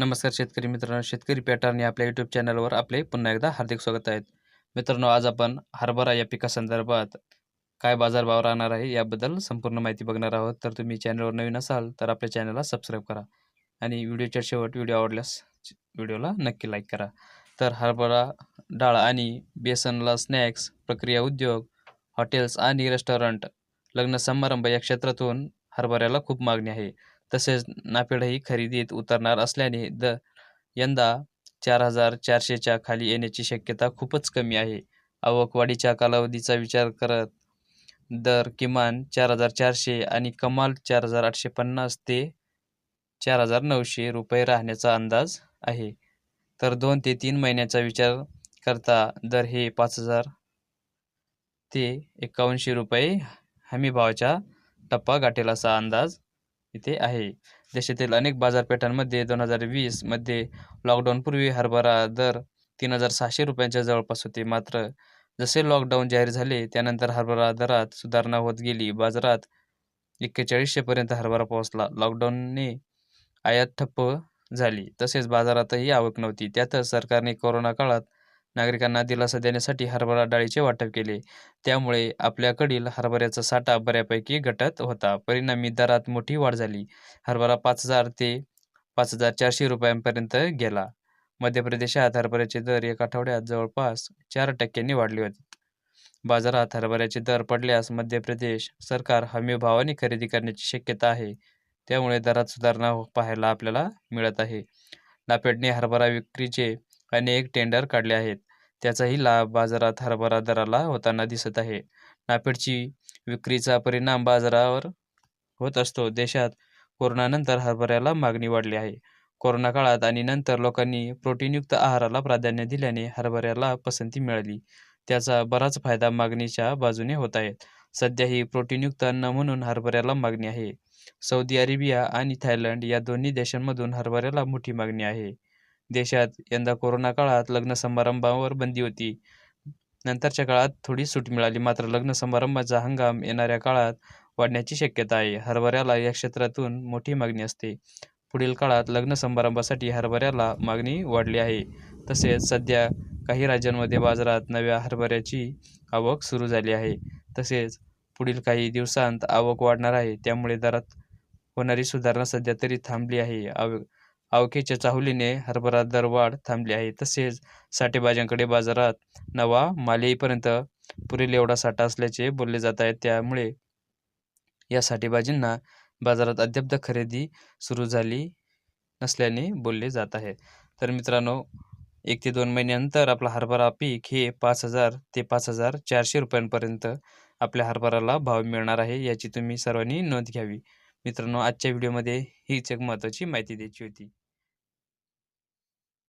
नमस्कार शेतकरी मित्रांनो शेतकरी पॅटर्न या आपल्या यूट्यूब चॅनलवर आपले पुन्हा एकदा हार्दिक स्वागत आहेत मित्रांनो आज आपण हरभरा या पिकासंदर्भात काय बाजारभाव राहणार आहे याबद्दल संपूर्ण माहिती बघणार आहोत. तर तुम्ही चॅनलवर नवीन असाल तर आपल्या चॅनलला सबस्क्राईब करा आणि व्हिडिओच्या शेवट व्हिडिओ आवडल्यास व्हिडिओला नक्की लाईक करा. तर हरभरा डाळ आणि बेसनला स्नॅक्स प्रक्रिया उद्योग हॉटेल्स आणि रेस्टॉरंट लग्न समारंभ या क्षेत्रातून हरभऱ्याला खूप मागणी आहे. तसेच नाफेडही खरेदीत उतरणार असल्याने द यंदा चार हजार चारशेच्या खाली येण्याची शक्यता खूपच कमी आहे. आवकवाढीच्या कालावधीचा विचार करत दर किमान चार हजार चारशे आणि कमाल चार हजार आठशे पन्नास ते चार हजार नऊशे रुपये राहण्याचा अंदाज आहे. तर दोन ते तीन महिन्याचा विचार करता दर हे पाच हजार ते एकावन्नशे रुपये हमीभावाच्या टप्पा गाठेल असा अंदाज इथे आहे. देशातील अनेक बाजारपेठांमध्ये दोन हजार वीसमध्ये लॉकडाऊनपूर्वी हरभरा दर तीन हजार सहाशे रुपयांच्या जवळपास होते. मात्र जसे लॉकडाऊन जाहीर झाले त्यानंतर हरभरा दरात सुधारणा होत गेली. बाजारात एक्केचाळीसशेपर्यंत हरभरा पोहोचला. लॉकडाऊनने आयात ठप्प झाली. तसेच बाजारातही आवक नव्हती. त्यातच सरकारने कोरोना काळात नागरिकांना दिलासा देण्यासाठी हरभरा डाळीचे वाटप केले. त्यामुळे आपल्याकडील हरभऱ्याचा साठा बऱ्यापैकी घटत होता. परिणामी दरात मोठी वाढ झाली. हरभरा पाच हजार ते पाच हजार चारशे रुपयांपर्यंत गेला. मध्य प्रदेशात हरभऱ्याचे दर एक आठवड्यात जवळपास चार टक्क्यांनी वाढले होते. बाजारात हरभऱ्याचे दर पडल्यास मध्य प्रदेश सरकार हमी भावाने खरेदी करण्याची शक्यता आहे. त्यामुळे दरात सुधारणा पाहायला आपल्याला मिळत आहे. नापेडने हरभरा विक्रीचे अनेक टेंडर काढले आहेत. त्याचाही लाभ बाजारात हरभरा दराला होताना दिसत आहे. नाफेडची विक्रीचा परिणाम बाजारावर होत असतो. देशात कोरोनानंतर हरभऱ्याला मागणी वाढली आहे. कोरोना काळात आणि नंतर लोकांनी प्रोटीनयुक्त आहाराला प्राधान्य दिल्याने हरभऱ्याला पसंती मिळाली. त्याचा बराच फायदा मागणीच्या बाजूने होत आहे. सध्या ही प्रोटीनयुक्त अन्न म्हणून हरभऱ्याला मागणी आहे. सौदी अरेबिया आणि थायलंड या दोन्ही देशांमधून हरभऱ्याला मोठी मागणी आहे. देशात यंदा कोरोना काळात लग्न समारंभावर बंदी होती. नंतरच्या काळात थोडी सूट मिळाली मात्र लग्न समारंभाचा हंगाम येणाऱ्या काळात वाढण्याची शक्यता आहे. हरभऱ्याला या क्षेत्रातून मोठी मागणी असते. पुढील काळात लग्न समारंभासाठी हरभऱ्याला मागणी वाढली आहे. तसेच सध्या काही राज्यांमध्ये बाजारात नव्या हरभऱ्याची आवक सुरू झाली आहे. तसेच पुढील काही दिवसांत आवक वाढणार आहे. त्यामुळे दरात होणारी सुधारणा सध्या तरी थांबली आहे. आव अवखेच्या चाहुलीने हरभरा दरवाढ थांबली आहे. तसेच साठेबाजांकडे बाजारात नवा माल येईपर्यंत पुरेल एवढा साठा असल्याचे बोलले जात आहे. त्यामुळे या साठेबाजींना बाजारात अद्याप खरेदी सुरू झाली नसल्याने बोलले जात आहे. तर मित्रांनो एक ते दोन महिन्यानंतर आपला हरभरा पीक हे पाच हजार ते पाच हजार चारशे रुपयांपर्यंत आपल्या हरभराला भाव मिळणार आहे याची तुम्ही सर्वांनी नोंद घ्यावी. मित्रांनो आजच्या व्हिडिओमध्ये हीच एक महत्त्वाची माहिती द्यायची होती.